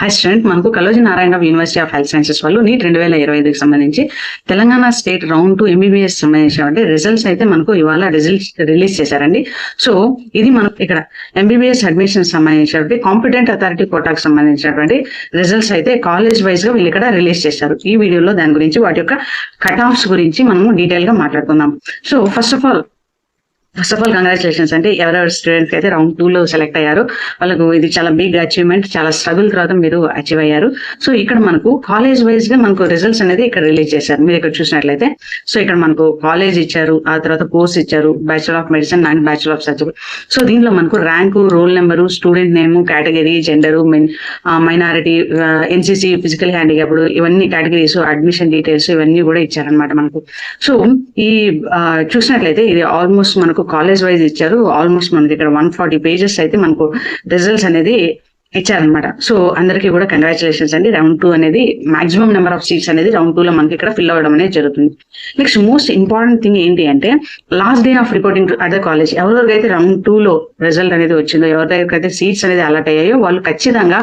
High student మనకు Kaloji Narayana university of health sciences వాళ్ళు NEET రెండు వేల ఇరవై ఐదుకి సంబంధించి Telangana state round two MBBS సంబంధించినటువంటి రిజల్ట్స్ అయితే మనకు ఇవాళ రిజల్ట్స్ రిలీజ్ చేశారండి. సో ఇది మనకు ఇక్కడ ఎంబీబీఎస్ అడ్మిషన్ సంబంధించినటువంటి కాంపిటెంట్ అథారిటీ కోటాకు సంబంధించినటువంటి రిజల్ట్స్ అయితే కాలేజ్ వైజ్గా వీళ్ళు ఇక్కడ రిలీజ్ చేశారు. ఈ వీడియోలో దాని గురించి వాటి యొక్క కట్ ఆఫ్స్ గురించి మనము డీటెయిల్గా మాట్లాడుకుందాం. So first of all first of all congratulations అంటే ఎవరెవరు స్టూడెంట్స్ అయితే రౌండ్ టూ లో సెలెక్ట్ అయ్యారు వాళ్ళకు ఇది చాలా బిగ్ అచీవ్మెంట్ చాలా స్ట్రగుల్ తర్వాత మీరు అచీవ్ అయ్యారు. సో ఇక్కడ మనకు కాలేజ్ వైజ్గా మనకు రిజల్ట్స్ అనేది ఇక్కడ రిలీజ్ చేశారు. మీరు ఇక్కడ చూసినట్లయితే సో ఇక్కడ మనకు కాలేజ్ ఇచ్చారు ఆ తర్వాత కోర్స్ ఇచ్చారు bachelor of medicine and bachelor of surgery so దీంట్లో మనకు rank roll number student name category gender minority NCC physical handicapped ఇవన్నీ కేటగిరీస్ అడ్మిషన్ డీటెయిల్స్ ఇవన్నీ కూడా ఇచ్చారనమాట మనకు. సో ఈ చూసినట్లయితే ఇది ఆల్మోస్ట్ మనకు కాలేజ్ వైజ్ ఇచ్చారు. ఆల్మోస్ట్ మనకి ఇక్కడ వన్ ఫార్టీ పేజెస్ అయితే మనకు రిజల్ట్స్ అనేది ఇచ్చారనమాట సో అందరికీ కూడా కంగ్రాచులేషన్స్ అండి. రౌండ్ టూ అనేది మాక్సిమం నెంబర్ ఆఫ్ సీట్స్ అనేది రౌండ్ టూ లో మనకి ఇక్కడ ఫిల్ అవ్వడం అనేది జరుగుతుంది. నెక్స్ట్ మోస్ట్ ఇంపార్టెంట్ థింగ్ ఏంటి అంటే last day of reporting to other college ఎవరెవరికైతే round two లో రిజల్ట్ అనేది వచ్చిందో ఎవరి దగ్గరకైతే సీట్స్ అనేది అలాట్ అయ్యాయో వాళ్ళు ఖచ్చితంగా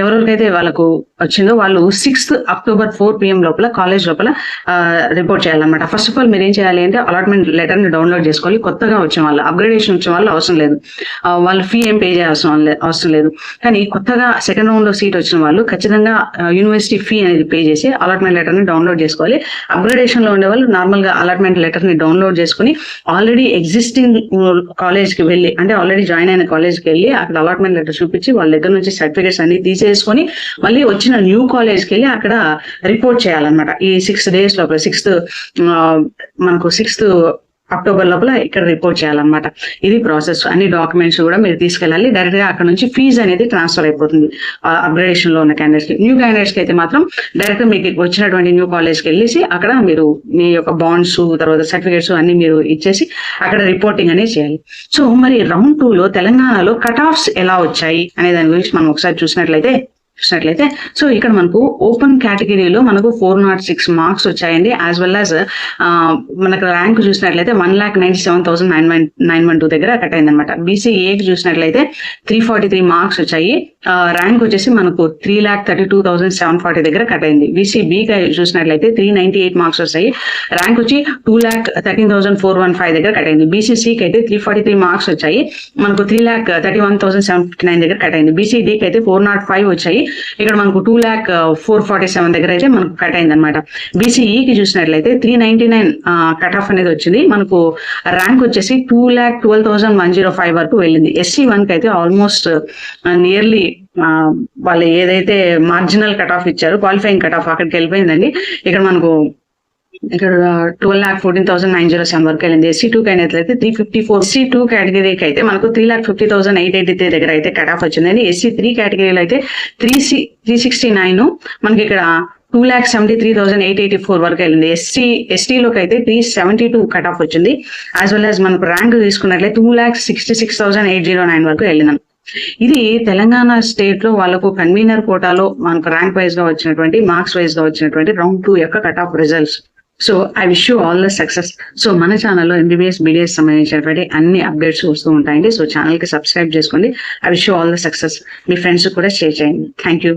ఎవరెవరికైతే వాళ్ళకు వచ్చిందో వాళ్ళు సిక్స్త్ అక్టోబర్ ఫోర్ పిఎం లోపల కాలేజ్ లోపల రిపోర్ట్ చేయాలన్నమాట. ఫస్ట్ ఆఫ్ ఆల్ మీరు ఏం చేయాలి అంటే అలాట్మెంట్ లెటర్ని డౌన్లోడ్ చేసుకోవాలి. కొత్తగా వచ్చిన వాళ్ళు అప్గ్రేడేషన్ వచ్చిన వాళ్ళు అవసరం లేదు. వాళ్ళు ఫీ ఏం పే చేయాల్సిన అవసరం లేదు. కానీ కొత్తగా సెకండ్ రౌండ్లో సీట్ వచ్చిన వాళ్ళు ఖచ్చితంగా యూనివర్సిటీ ఫీ అనేది పే చేసి అలాట్మెంట్ లెటర్ని డౌన్లోడ్ చేసుకోవాలి. అప్గ్రేడేషన్లో ఉండే వాళ్ళు నార్మల్గా అలాట్మెంట్ లెటర్ని డౌన్లోడ్ చేసుకుని ఆల్రెడీ ఎగ్జిస్టింగ్ కాలేజ్కి వెళ్ళి అంటే ఆల్రెడీ జాయిన్ అయిన కాలేజ్కి వెళ్ళి అక్కడ అలాట్మెంట్ లెటర్ చూపించి వాళ్ళ దగ్గర నుంచి సర్టిఫికేట్స్ అన్ని తీసేసుకొని మళ్ళీ వచ్చిన న్యూ కాలేజ్కి వెళ్ళి అక్కడ రిపోర్ట్ చేయాలన్నమాట. ఈ సిక్స్ డేస్ లోపల సిక్స్త్ మనకు సిక్స్త్ అక్టోబర్ లోపల ఇక్కడ రిపోర్ట్ చేయాలన్నమాట. ఇది ప్రాసెస్ అన్ని డాక్యుమెంట్స్ కూడా మీరు తీసుకెళ్ళాలి. డైరెక్ట్గా అక్కడ నుంచి ఫీజు అనేది ట్రాన్స్ఫర్ అయిపోతుంది. అప్గ్రేడేషన్లో ఉన్న క్యాండిడేట్స్కి. న్యూ క్యాండిడేట్స్కి అయితే మాత్రం డైరెక్ట్ మీకు వచ్చినటువంటి న్యూ కాలేజ్కి వెళ్ళేసి అక్కడ మీరు మీ యొక్క బాండ్స్ తర్వాత సర్టిఫికేట్స్ అన్ని మీరు ఇచ్చేసి అక్కడ రిపోర్టింగ్ అనేది చేయాలి. సో మరి రౌండ్ టూ లో తెలంగాణలో కట్ ఆఫ్స్ ఎలా వచ్చాయి? అనే దాని గురించి మనం ఒకసారి చూసినట్లయితే చూసినట్లయితే సో ఇక్కడ మనకు ఓపెన్ కేటగిరీలో మనకు ఫోర్ నాట్ సిక్స్ మార్క్స్ వచ్చాయండి యాజ్ వెల్ యాజ్ మనకు ర్యాంక్ చూసినట్లయితే one lakh ninety seven thousand nine one nine one two దగ్గర కట్ అయింది అనమాట బీసీఏకి చూసినట్లయితే త్రీ ఫార్టీ త్రీ మార్క్స్ వచ్చాయి. ర్యాంక్ వచ్చేసి మనకు three lakh thirty two thousand seven forty దగ్గర కట్ అయింది. బీసీబీకి చూసినట్లయితే త్రీ నైన్టీ ఎయిట్ మార్క్స్ వచ్చాయి. ర్యాంక్ వచ్చి two lakh thirteen thousand four one five దగ్గర కట్ అయింది. బీసీసీకి అయితే త్రీ ఫార్టీ త్రీ మార్క్స్ వచ్చాయి. మనకు three lakh thirty one thousand seven fifty nine దగ్గర కట్ అయింది. బీసీడీకి అయితే ఫోర్ నాట్ ఫైవ్ వచ్చాయి. ఇక్కడ మనకు two lakh four forty seven దగ్గర అయితే మనకు కట్ అయింది అనమాట బీసీఈకి చూసినట్లయితే three ninety nine cut off అనేది వచ్చింది. మనకు ర్యాంక్ వచ్చేసి two lakh twelve thousand one zero five వరకు వెళ్ళింది. ఎస్సీ వన్కి అయితే ఆల్మోస్ట్ నియర్లీ uh, uh, వాళ్ళు ఏదైతే మార్జినల్ కట్ ఆఫ్ ఇచ్చారు క్వాలిఫైయింగ్ కట్ ఆఫ్ అక్కడికి వెళ్ళిపోయిందండి. ఇక్కడ మనకు ఇక్కడ twelve lakh fourteen thousand nine zero seven వరకు వెళ్ళింది. ఎస్సీ టూ అయినట్లయితే three fifty four C two కేటగిరీకి అయితే మనకు three lakh fifty thousand eight eighty three దగ్గర అయితే కట్ ఆఫ్ వచ్చిందండి. ఎస్సీ త్రీ కేటగిరీలో అయితే three C three sixty nine మనకి ఇక్కడ two lakh seventy three thousand eight eighty four వరకు వెళ్ళింది. ఎస్సీ ఎస్టీలోకి అయితే three seventy two cut off వచ్చింది. యాజ్ వెల్ యాజ్ మనకు ర్యాంక్ తీసుకున్నట్లయితే two lakh sixty six thousand eight zero nine వరకు వెళ్ళింది ఇది తెలంగాణ స్టేట్లో వాళ్ళకు కన్వీనర్ కోటాలో మనకు ర్యాంక్ వైజ్గా వచ్చినటువంటి మార్క్స్ వైజ్గా వచ్చినటువంటి రౌండ్ టూ యొక్క cut off results so I wish you all the success so మన ఛానల్లో ఎంబీబీఎస్ బీడీఎస్ సంబంధించినటువంటి అన్ని అప్డేట్స్ వస్తూ ఉంటాయండి. సో ఛానల్కి సబ్స్క్రైబ్ చేసుకోండి. I wish you all the success me friends కూడా షేర్ చేయండి. Thank you